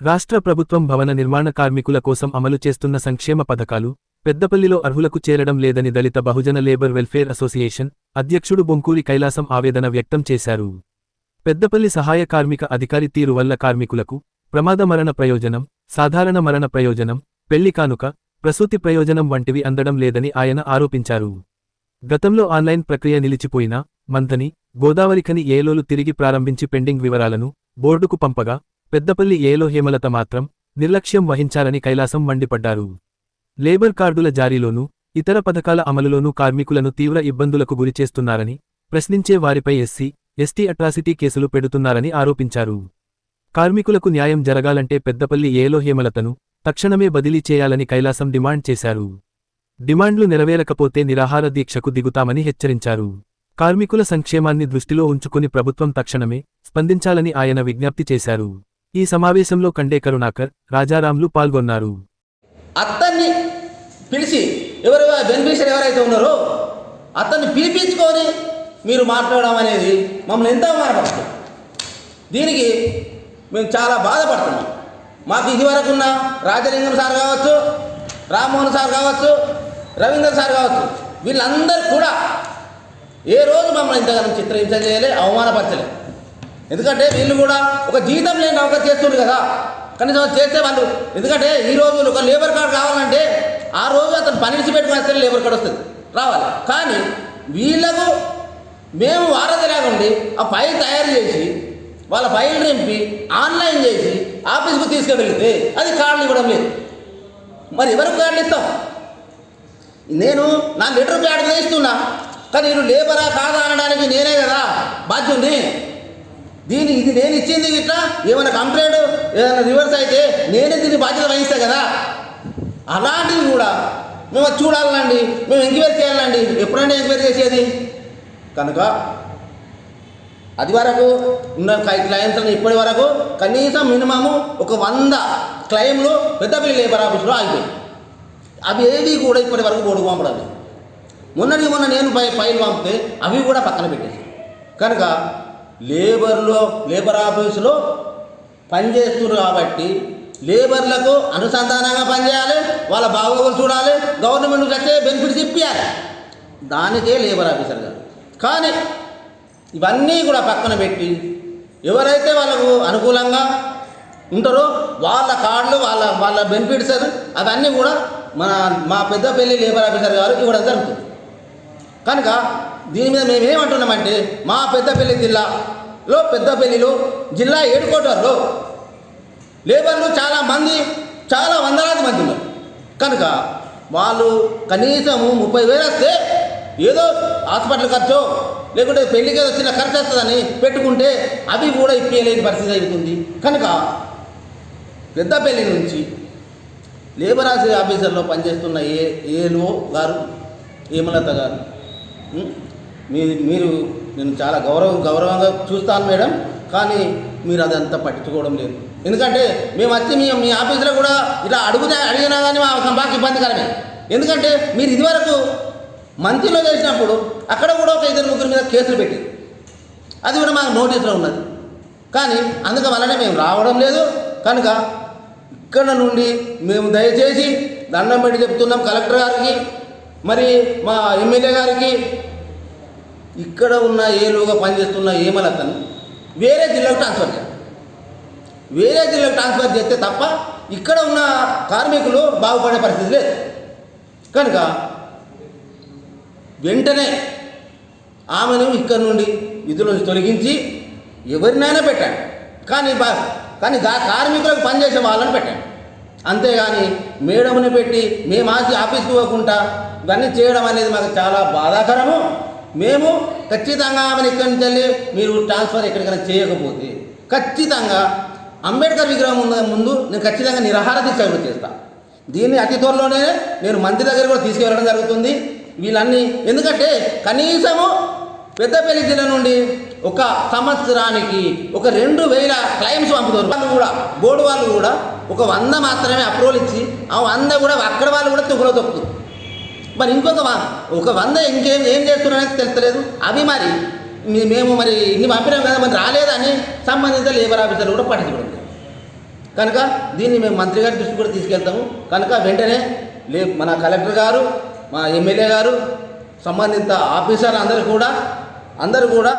రాష్ట్ర ప్రభుత్వం భవన నిర్మాణ కార్మికుల కోసం అమలు చేస్తున్న సంక్షేమ పథకాలు పెద్దపల్లిలో అర్హులకు చేరడం లేదని Dalit Bahujan labour welfare association అధ్యక్షుడు బొంకూరి కైలాసం ఆవేదన వ్యక్తం చేశారు. పెద్దపల్లి సహాయ కార్మిక అధికారి తీరు వల్ల కార్మికులకు ప్రమాద మరణ ప్రయోజనం సాధారణ మరణ ప్రయోజనం పెళ్ళి కానుక ప్రసూతి ప్రయోజనం వంటివి అందడం లేదని ఆయన ఆరోపించారు. గతంలో ఆన్లైన్ ప్రక్రియ నిలిచిపోయినా మంథని గోదావరిఖని ఏలోలు తిరిగి ప్రారంభించి పెండింగ్ వివరాలను బోర్డుకు పంపగా పెద్దపల్లి ఏలో హేమలత మాత్రం నిర్లక్ష్యం వహించాలని కైలాసం మండిపడ్డారు. లేబర్ కార్డుల జారీలోనూ ఇతర పథకాల అమలులోనూ కార్మికులను తీవ్ర ఇబ్బందులకు గురిచేస్తున్నారని ప్రశ్నించే వారిపై ఎస్సీ ఎస్టీ అట్రాసిటీ కేసులు పెడుతున్నారని ఆరోపించారు. కార్మికులకు న్యాయం జరగాలంటే పెద్దపల్లి ఏలో హేమలతను తక్షణమే బదిలీ చేయాలని కైలాసం డిమాండ్ చేశారు. డిమాండ్లు నెరవేరకపోతే నిరాహార దీక్షకు దిగుతామని హెచ్చరించారు. కార్మికుల సంక్షేమాన్ని దృష్టిలో ఉంచుకుని ప్రభుత్వం తక్షణమే స్పందించాలని ఆయన విజ్ఞప్తి చేశారు. ఈ సమావేశంలో కండే కరుణాకర్ రాజారాంలు పాల్గొన్నారు. అత్తన్ని పిలిచి ఎవరు బెనిఫిషియర్ ఎవరైతే ఉన్నారో అతన్ని పిలిపించుకొని మీరు మాట్లాడడం అనేది మమ్మల్ని ఎంత మారపడుతుంది దీనికి మేము చాలా బాధపడుతున్నాం. మాకు ఇదివరకు ఉన్న రాజలింగం సార్ కావచ్చు రామ్మోహన్ సార్ కావచ్చు రవీంద్ర సార్ కావచ్చు వీళ్ళందరూ కూడా ఏ రోజు మమ్మల్ని ఇంతగానో చిత్రహింస చేయలే అవమానపరచలేదు ఎందుకంటే వీళ్ళు కూడా ఒక జీతం లేని నౌక చేస్తుండ్రు కదా? కనీసం అది చేస్తే వాళ్ళు. ఎందుకంటే ఈ రోజు ఒక లేబర్ కార్డు కావాలంటే ఆ రోజు అతను పని నుంచి పెట్టుకుని వస్తే లేబర్ కార్డు వస్తుంది. రావాలి. కానీ వీళ్ళకు మేము వారధిలాగా ఉండి ఆ ఫైల్ తయారు చేసి వాళ్ళ ఫైల్ నింపి ఆన్లైన్ చేసి ఆఫీస్కు తీసుకువెళ్తే అది కార్డులు ఇవ్వడం లేదు. మరి ఎవరికి కార్డులు ఇస్తాం? నేను నా లెటర్ ప్యాడ్ వేస్తున్నా. కానీ నేను లేబరా కాదా అనడానికి నేనే కదా బాధ్యుని దీని ఇది నేను ఇచ్చింది ఇట్లా? ఏమైనా కంప్లైంట్ ఏదైనా రివర్స్ అయితే నేనే దీన్ని బాధ్యత వహిస్తా కదా? అలాంటివి కూడా మేము అది చూడాలండి మేము ఎంక్వైరీ చేయాలండి. ఎప్పుడైనా ఎంక్వైరీ చేసేది? కనుక అది వరకు ఉన్న క్లైమ్స్ ఇప్పటి వరకు కనీసం మినిమము ఒక వంద క్లైమ్లు పెద్దపల్లి లేబర్ ఆఫీస్లో ఆగిపోయి అవి ఏవి కూడా ఇప్పటి వరకు బోర్డు పంపడాలి మొన్నటి మొన్న నేను పై పైలు పంపితే అవి కూడా పక్కన పెట్టేసి కనుక లేబర్లో లేబర్ ఆఫీసులో పనిచేస్తున్నారు కాబట్టి లేబర్లకు అనుసంధానంగా పనిచేయాలి వాళ్ళ బాగోగులు చూడాలి గవర్నమెంట్ నుంచి వచ్చే బెనిఫిట్స్ ఇప్పించాలి దానికే లేబర్ ఆఫీసర్ గారు. కానీ ఇవన్నీ కూడా పక్కన పెట్టి ఎవరైతే వాళ్ళకు అనుకూలంగా ఉంటారో వాళ్ళ కార్డులు వాళ్ళ వాళ్ళ బెనిఫిట్స్ అవన్నీ కూడా మన మా పెద్దపల్లి లేబర్ ఆఫీసర్ గారు ఇవ్వడం జరుగుతుంది. కనుక దీని మీద మేము ఏమంటున్నామంటే మా పెద్దపల్లి జిల్లాలో పెద్దపల్లిలో జిల్లా ఏడుకోటారులో లేబర్లు చాలా మంది చాలా వందలాది మంది ఉన్నారు. కనుక వాళ్ళు కనీసం ముప్పై వేలు వస్తే ఏదో హాస్పిటల్ ఖర్చు లేకుంటే పెళ్ళికి ఏదో చిన్న ఖర్చు వస్తుందని పెట్టుకుంటే అవి కూడా ఇప్పలేని పరిస్థితి అవుతుంది కనుక పెద్దపల్లి నుంచి లేబర్ ఆఫీసర్లో పనిచేస్తున్న ఏ ఏలో గారు హేమలత గారు మీ మీరు నేను చాలా గౌరవ గౌరవంగా చూస్తాను మేడం కానీ మీరు అదంతా పట్టించుకోవడం లేదు. ఎందుకంటే మేము వచ్చి మీ మీ ఆఫీసులో కూడా ఇలా అడుగుతా అడిగినా కానీ మా మాకు ఇబ్బందికరమే ఎందుకంటే మీరు ఇదివరకు మంత్రిలో చేసినప్పుడు అక్కడ కూడా ఒక ఇద్దరు ముగ్గురు మీద కేసులు పెట్టి అది కూడా మాకు నోటీసులో ఉన్నది. కానీ అందుకు వల్లనే మేము రావడం లేదు. కనుక ఇక్కడ నుండి మేము దయచేసి దండం పెట్టి చెప్తున్నాం కలెక్టర్ గారికి మరి మా ఎమ్మెల్యే గారికి ఇక్కడ ఉన్న ఏలుగా పనిచేస్తున్న ఏమలతను వేరే జిల్లాకు ట్రాన్స్ఫర్ చేయాలి. వేరే జిల్లాకు ట్రాన్స్ఫర్ చేస్తే తప్ప ఇక్కడ ఉన్న కార్మికులు బాగుపడే పరిస్థితి లేదు. కనుక వెంటనే ఆమెను ఇక్కడ నుండి విధుల నుంచి తొలగించి ఎవరినైనా పెట్టండి. కానీ బా కానీ దా కార్మికులకు పనిచేసే వాళ్ళని పెట్టండి. అంతేగాని మేడముని పెట్టి మేము ఆసి ఆఫీస్కి పోకుండా ఇవన్నీ చేయడం అనేది మాకు చాలా బాధాకరము. మేము ఖచ్చితంగా ఆమెను ఇక్కడి నుంచి వెళ్ళి మీరు ట్రాన్స్ఫర్ ఎక్కడికైనా చేయకపోతే ఖచ్చితంగా అంబేద్కర్ విగ్రహం ఉన్న ముందు నేను ఖచ్చితంగా నిరాహార దీక్ష కూడా చేస్తాను దీన్ని అతి త్వరలోనే నేను మంత్రి దగ్గర కూడా తీసుకువెళ్ళడం జరుగుతుంది. వీళ్ళన్నీ ఎందుకంటే కనీసము పెద్దపల్లి జిల్లా నుండి ఒక సంవత్సరానికి ఒక రెండు వేల క్లైమ్స్ పంపుతారు. వాళ్ళు కూడా బోర్డు వాళ్ళు కూడా ఒక వంద మాత్రమే అప్రూవల్ ఇచ్చి ఆ వంద కూడా అక్కడ వాళ్ళు కూడా తుగులో తొక్కుతారు. మరి ఇంకొక ఒక వంద ఇంకేం ఏం చేస్తున్నారో తెలుస్తలేదు. అవి మరి మేము మరి ఇన్ని పంపినాం కదా మరి రాలేదని సంబంధిత లేబర్ ఆఫీసర్లు కూడా పట్టించుకోండి కనుక దీన్ని మేము మంత్రి గారి దృష్టి కూడా తీసుకెళ్తాము. కనుక వెంటనే లే మన కలెక్టర్ గారు మా ఎమ్మెల్యే గారు సంబంధిత ఆఫీసర్ అందరూ కూడా అందరూ కూడా